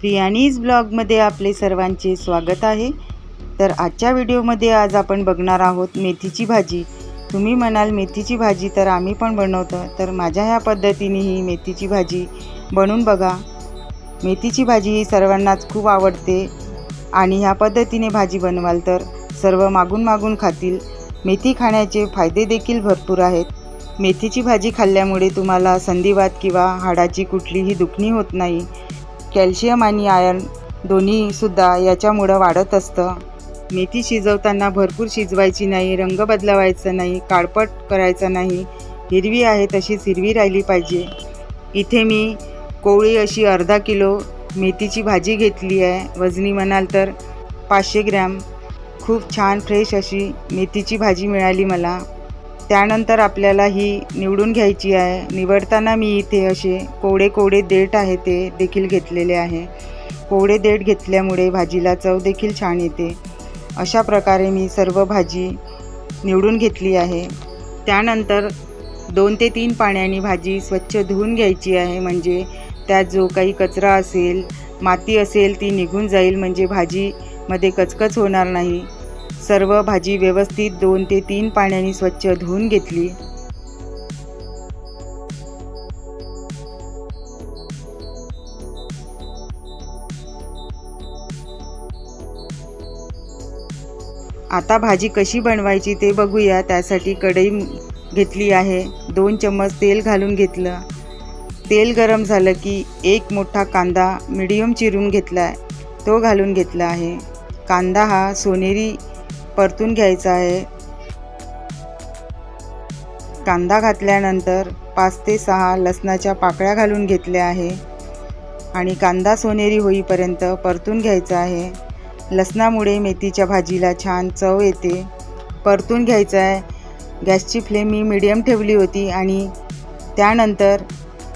प्रियानीज ब्लॉगमध्ये आपले सर्वांचे स्वागत आहे. तर आजच्या व्हिडिओमध्ये आज आपण बघणार आहोत मेथीची भाजी. तुम्ही म्हणाल मेथीची भाजी तर आम्ही पण बनवतो तर माझ्या ह्या पद्धतीने ही मेथीची भाजी बनवून बघा. मेथीची भाजी ही सर्वांनाच खूप आवडते आणि ह्या पद्धतीने भाजी बनवाल तर सर्व मागून मागून खातील. मेथी खाण्याचे फायदे देखील भरपूर आहेत. मेथीची भाजी खाल्ल्यामुळे तुम्हाला संधिवात किंवा हाडाची कुठलीही दुखणी होत नाही. कॅल्शियम आणि आयर्न दोन्हीसुद्धा याच्यामुळं वाढत असतं. मेथी शिजवताना भरपूर शिजवायची नाही रंग बदलवायचा नाही काळपट करायचा नाही. हिरवी आहे तशीच हिरवी राहिली पाहिजे. इथे मी कोवळी अशी अर्धा किलो मेथीची भाजी घेतली आहे. वजनी म्हणाल तर पाचशे ग्रॅम. खूप छान फ्रेश अशी मेथीची भाजी मिळाली मला. त्यानंतर आपल्याला ही निवडून घ्यायची आहे. निवडताना मी इथे असे कोवडे कोवडे देठ आहे ते देखील घेतलेले आहे. कोवडे देठ घेतल्यामुळे भाजीला चव देखील छान येते. अशा प्रकारे मी सर्व भाजी निवडून घेतली आहे. त्यानंतर दोन ते तीन पाण्याने भाजी स्वच्छ धुवून घ्यायची आहे. म्हणजे त्यात जो काही कचरा असेल माती असेल ती निघून जाईल. म्हणजे भाजीमध्ये कचकच होणार नाही. सर्व भाजी व्यवस्थित दोन ते तीन पाण्याने स्वच्छ धुवून घेतली. आता भाजी कशी बनवायची ते बघूया. त्यासाठी कढई घेतली आहे. दोन चम्मच तेल घालून घेतलं. तेल गरम झालं की एक मोठा कांदा मिडियम चिरून घेतला आहे तो घालून घेतला आहे. कांदा हा सोनेरी परतून घ्यायचा आहे. कांदा घातल्यानंतर पाच ते सहा लसणाच्या पाकळ्या घालून घेतल्या आहे आणि कांदा सोनेरी होईपर्यंत परतून घ्यायचा आहे. लसणामुळे मेथीच्या भाजीला छान चव येते. परतून घ्यायचं आहे. गॅसची फ्लेम मी मिडियम ठेवली होती आणि त्यानंतर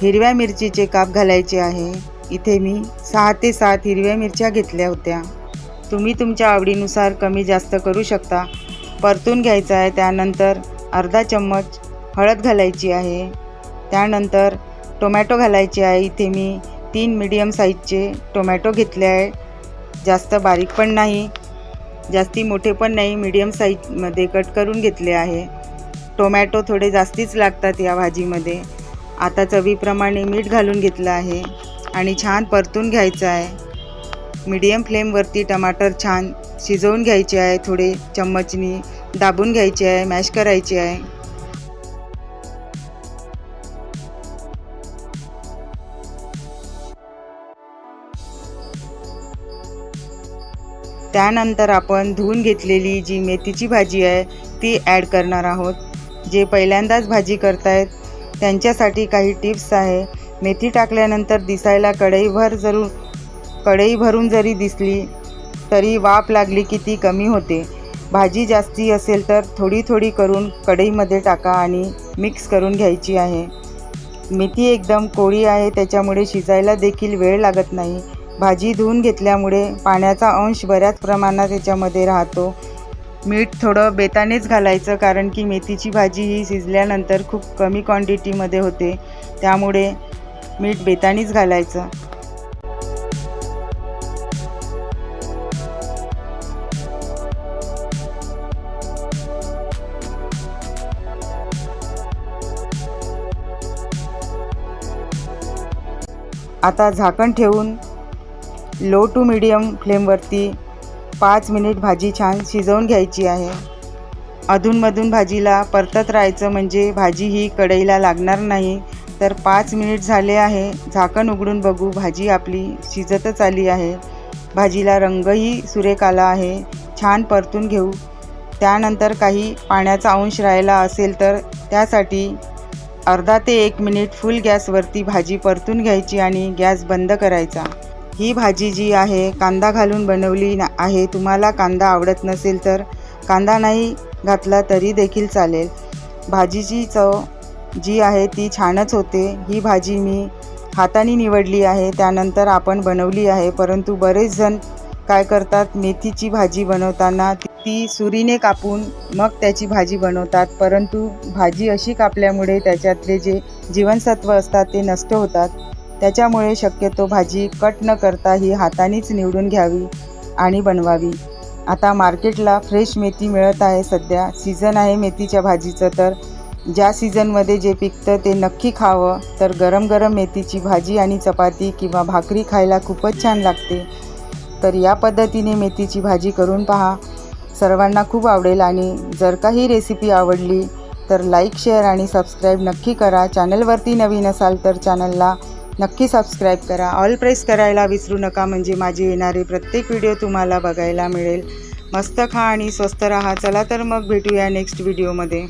हिरव्या मिरचीचे काप घालायचे आहे. इथे मी सहा ते सात हिरव्या मिरच्या घेतल्या होत्या. तुम्ही तुमच्या आवडीनुसार कमी जास्त करू शकता. परतून घ्यायचं आहे त्यानंतर अर्धा चम्मच हळद घालायची आहे. त्यानंतर टोमॅटो घालायचे आहे. इथे मी तीन मीडियम साईजचे टोमॅटो घेतले आहे. जास्त बारीक पण नाही जास्ती मोठे पण नाही मीडियम साईजमध्ये कट करून घेतले आहे. टोमॅटो थोडे जास्तीच लागतात या भाजीमध्ये. आता चवीप्रमाणे मीठ घालून घेतलं आहे आणि छान परतून घ्यायचं आहे. मीडियम फ्लेमवरती टमाटर छान शिजवून घ्यायचे आहे थोडे चम्मचनी दाबून घ्यायचे आहे मॅश करायचे आहे. त्यानंतर आपण धुवून घेतलेली जी मेथीची भाजी आहे ती ॲड करणार आहोत. जे पहिल्यांदाच भाजी करतायत त्यांच्यासाठी काही टिप्स आहे. मेथी टाकल्यानंतर दिसायला कढईभर जरूर कढई भरून जरी दिसली तरी वाफ लागली की ती कमी होते. भाजी जास्ती असेल तर थोडी थोडी करून कढईमध्ये टाका आणि मिक्स करून घ्यायची आहे. मेथी एकदम कोळी आहे त्याच्यामुळे शिजायला देखील वेळ लागत नाही. भाजी धुवून घेतल्यामुळे पाण्याचा अंश बऱ्याच प्रमाणात याच्यामध्ये राहतो. मीठ थोडं बेतानेच घालायचं कारण की मेथीची भाजी ही शिजल्यानंतर खूप कमी क्वांटिटीमध्ये होते. त्यामुळे मीठ बेतानेच घालायचं. आता झाकण ठेवून लो टू मिडियम फ्लेमवरती पाच मिनिट भाजी छान शिजवून घ्यायची आहे. अधूनमधून भाजीला परतत राहायचं म्हणजे भाजी ही कढईला लागणार नाही. तर पाच मिनिट झाले आहे. झाकण उघडून बघू. भाजी आपली शिजतच आली आहे. भाजीला रंगही सुरेख आला आहे. छान परतून घेऊ. त्यानंतर काही पाण्याचा अंश राहिला असेल तर त्यासाठी अर्धा ते एक मिनिट फुल गॅसवरती भाजी परतून घ्यायची आणि गॅस बंद करायचा. ही भाजी जी आहे कांदा घालून बनवली ना आहे तुम्हाला कांदा आवडत नसेल तर कांदा नाही घातला तरी देखील चालेल. भाजीची चव जी आहे ती छानच होते. ही भाजी मी हाताने निवडली आहे त्यानंतर आपण बनवली आहे परंतु बरेच जण काय करतात मेथीची भाजी बनवताना ती सुरीने कापून मग त्याची भाजी बनवतात. परंतु भाजी अशी कापल्यामुळे त्याच्यातले जे जीवनसत्व असतात ते नष्ट होतात. त्याच्यामुळे शक्यतो भाजी कट न करता ही हातानेच निवडून घ्यावी आणि बनवावी. आता मार्केटला फ्रेश मेथी मिळत आहे सध्या. सीझन आहे मेथीच्या भाजीचं तर. ज्या सीझनमध्ये जे पिकतं ते नक्की खावं. तर गरम गरम मेथीची भाजी आणि चपाती किंवा भाकरी खायला खूपच छान लागते. तर या पद्धतीने मेथीची भाजी करून पहा. सर्वांना खूप आवडेल आणि जर का ही रेसिपी आवडली तर लाईक शेअर आणि सबस्क्राईब नक्की करा. चॅनलवरती नवीन असाल तर चॅनलला नक्की सबस्क्राईब करा. ऑल प्रेस करायला विसरू नका म्हणजे माझी येणारे प्रत्येक व्हिडिओ तुम्हाला बघायला मिळेल. मस्त खा आणि स्वस्त राहा. चला तर मग भेटूया नेक्स्ट व्हिडिओमध्ये